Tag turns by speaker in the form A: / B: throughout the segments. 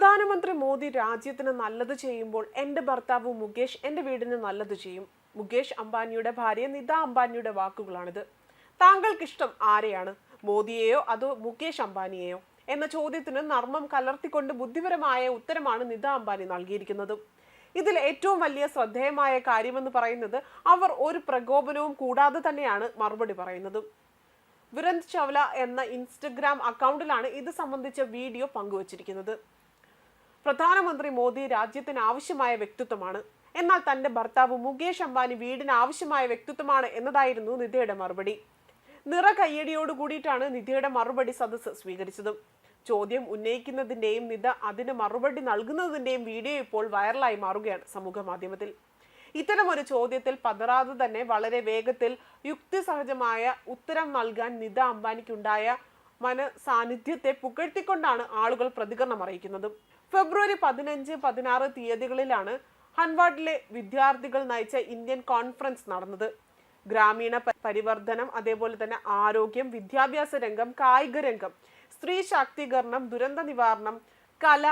A: പ്രധാനമന്ത്രി മോദി രാജ്യത്തിന് നല്ലത് ചെയ്യുമ്പോൾ എന്റെ ഭർത്താവ് മുകേഷ് എന്റെ വീടിന് നല്ലത് ചെയ്യും. മുകേഷ് അംബാനിയുടെ ഭാര്യ നിത അംബാനിയുടെ വാക്കുകളാണിത്. താങ്കൾക്കിഷ്ടം ആരെയാണ്? മോദിയെയോ അതോ മുകേഷ് അംബാനിയെയോ? എന്ന ചോദ്യത്തിന് നർമ്മം കലർത്തിക്കൊണ്ട് ബുദ്ധിപരമായ ഉത്തരമാണ് നിത അംബാനി നൽകിയിരിക്കുന്നത്. ഇതിൽ ഏറ്റവും വലിയ ശ്രദ്ധേയമായ കാര്യമെന്ന് പറയുന്നത് അവർ ഒരു പ്രകോപനവും കൂടാതെ തന്നെയാണ് മറുപടി പറയുന്നത്. വിരന്ത് ചവല എന്ന ഇൻസ്റ്റഗ്രാം അക്കൗണ്ടിലാണ് ഇത് സംബന്ധിച്ച വീഡിയോ പങ്കുവച്ചിരിക്കുന്നത്. പ്രധാനമന്ത്രി മോദി രാജ്യത്തിന് ആവശ്യമായ വ്യക്തിത്വമാണ്. എന്നാൽ തന്റെ ഭർത്താവ് മുകേഷ് അംബാനി വീടിന് ആവശ്യമായ വ്യക്തിത്വമാണ് എന്നതായിരുന്നു നിധിയുടെ മറുപടി. നിറ കയ്യടിയോട് കൂടിയിട്ടാണ് നിധിയുടെ മറുപടി സദസ്സ് സ്വീകരിച്ചത്. ചോദ്യം ഉന്നയിക്കുന്നതിന്റെയും നിധ അതിന് മറുപടി നൽകുന്നതിന്റെയും വീഡിയോ ഇപ്പോൾ വൈറലായി മാറുകയാണ് സമൂഹ മാധ്യമത്തിൽ ഇത്തരമൊരു ചോദ്യത്തിൽ പതറാതെ തന്നെ വളരെ വേഗത്തിൽ യുക്തിസഹജമായ ഉത്തരം നൽകാൻ നിത അംബാനിക്കുണ്ടായ മന സാന്നിധ്യത്തെ പുകഴ്ത്തിക്കൊണ്ടാണ് ആളുകൾ പ്രതികരണം അറിയിക്കുന്നത്. ഫെബ്രുവരി പതിനഞ്ച് പതിനാറ് തീയതികളിലാണ് ഹൻവാർഡിലെ വിദ്യാർത്ഥികൾ നയിച്ച ഇന്ത്യൻ കോൺഫറൻസ് നടന്നത്. ഗ്രാമീണ പരിവർത്തനം അതേപോലെ തന്നെ ആരോഗ്യം വിദ്യാഭ്യാസ രംഗം കായിക രംഗം സ്ത്രീ ശാക്തീകരണം ദുരന്ത നിവാരണം കല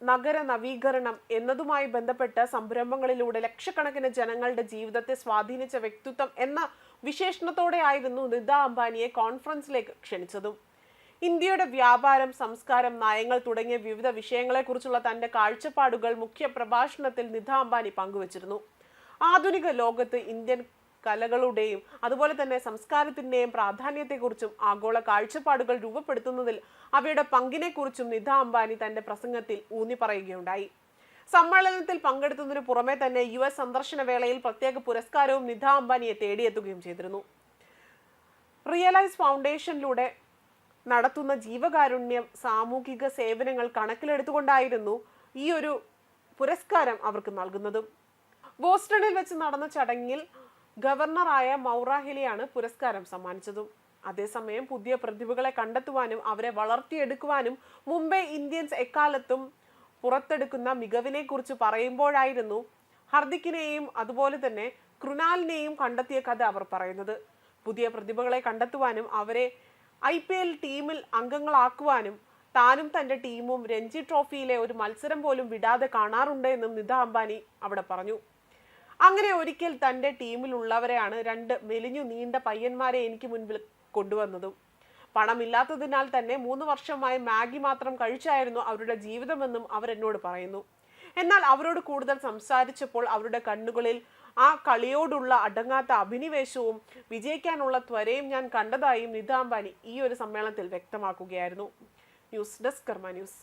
A: നഗര നവീകരണം എന്നതുമായി ബന്ധപ്പെട്ട സംരംഭങ്ങളിലൂടെ ലക്ഷക്കണക്കിന് ജനങ്ങളുടെ ജീവിതത്തെ സ്വാധീനിച്ച വ്യക്തിത്വം എന്ന വിശേഷണത്തോടെ ആയിരുന്നു നിത അംബാനിയെ കോൺഫറൻസിലേക്ക് ക്ഷണിച്ചതും. ഇന്ത്യയുടെ വ്യാപാരം സംസ്കാരം നയങ്ങൾ തുടങ്ങിയ വിവിധ വിഷയങ്ങളെക്കുറിച്ചുള്ള തന്റെ കാഴ്ചപ്പാടുകൾ മുഖ്യ പ്രഭാഷണത്തിൽ നിധ അംബാനി പങ്കുവച്ചിരുന്നു. ആധുനിക ലോകത്ത് ഇന്ത്യൻ കലകളുടെയും അതുപോലെ തന്നെ സംസ്കാരത്തിന്റെയും പ്രാധാന്യത്തെക്കുറിച്ചും ആഗോള കാഴ്ചപ്പാടുകൾ രൂപപ്പെടുത്തുന്നതിൽ അവയുടെ പങ്കിനെക്കുറിച്ചും നിധ അംബാനി തന്റെ പ്രസംഗത്തിൽ ഊന്നി പറയുകയുണ്ടായി സമ്മേളനത്തിൽ പങ്കെടുത്തതിനു പുറമെ തന്നെ യു എസ് സന്ദർശന വേളയിൽ പ്രത്യേക പുരസ്കാരവും നിധ അംബാനിയെ തേടിയെത്തുകയും ചെയ്തിരുന്നു. റിയലൈസ് ഫൗണ്ടേഷനിലൂടെ നടത്തുന്ന ജീവകാരുണ്യം സാമൂഹിക സേവനങ്ങൾ കണക്കിലെടുത്തുകൊണ്ടായിരുന്നു ഈ ഒരു പുരസ്കാരം അവർക്ക് നൽകുന്നതും. ബോസ്റ്റണിൽ വെച്ച് നടന്ന ചടങ്ങിൽ ഗവർണറായ മൗറാഹിലിയാണ് പുരസ്കാരം സമ്മാനിച്ചതും. അതേസമയം പുതിയ പ്രതിഭകളെ കണ്ടെത്തുവാനും അവരെ വളർത്തിയെടുക്കുവാനും മുംബൈ ഇന്ത്യൻസ് എക്കാലത്തും പുറത്തെടുക്കുന്ന മികവിനെ കുറിച്ച് പറയുമ്പോഴായിരുന്നു ഹർദിക്കിനെയും അതുപോലെ തന്നെ കൃണാലിനെയും കണ്ടെത്തിയ കഥ അവർ പറയുന്നത്. പുതിയ പ്രതിഭകളെ കണ്ടെത്തുവാനും അവരെ ഐ പി എൽ ടീമിൽ അംഗങ്ങളാക്കുവാനും താനും തന്റെ ടീമും രഞ്ജി ട്രോഫിയിലെ ഒരു മത്സരം പോലും വിടാതെ കാണാറുണ്ട് എന്നും നിത അംബാനി അവിടെ പറഞ്ഞു. അങ്ങനെ ഒരിക്കൽ തന്റെ ടീമിലുള്ളവരെയാണ് രണ്ട് മെലിഞ്ഞു നീണ്ട പയ്യന്മാരെ എനിക്ക് മുൻപിൽ കൊണ്ടുവന്നതും. പണമില്ലാത്തതിനാൽ തന്നെ മൂന്ന് വർഷമായി മാഗി മാത്രം കഴിച്ചായിരുന്നു അവരുടെ ജീവിതമെന്നും അവരെന്നോട് പറയുന്നു. എന്നാൽ അവരോട് കൂടുതൽ സംസാരിച്ചപ്പോൾ അവരുടെ കണ്ണുകളിൽ ആ കളിയോടുള്ള അടങ്ങാത്ത അഭിനിവേശവും വിജയിക്കാനുള്ള ത്വരയും ഞാൻ കണ്ടതായും നിതാംബാനി ഈ ഒരു സമ്മേളനത്തിൽ വ്യക്തമാക്കുകയായിരുന്നു. News desk Karma news.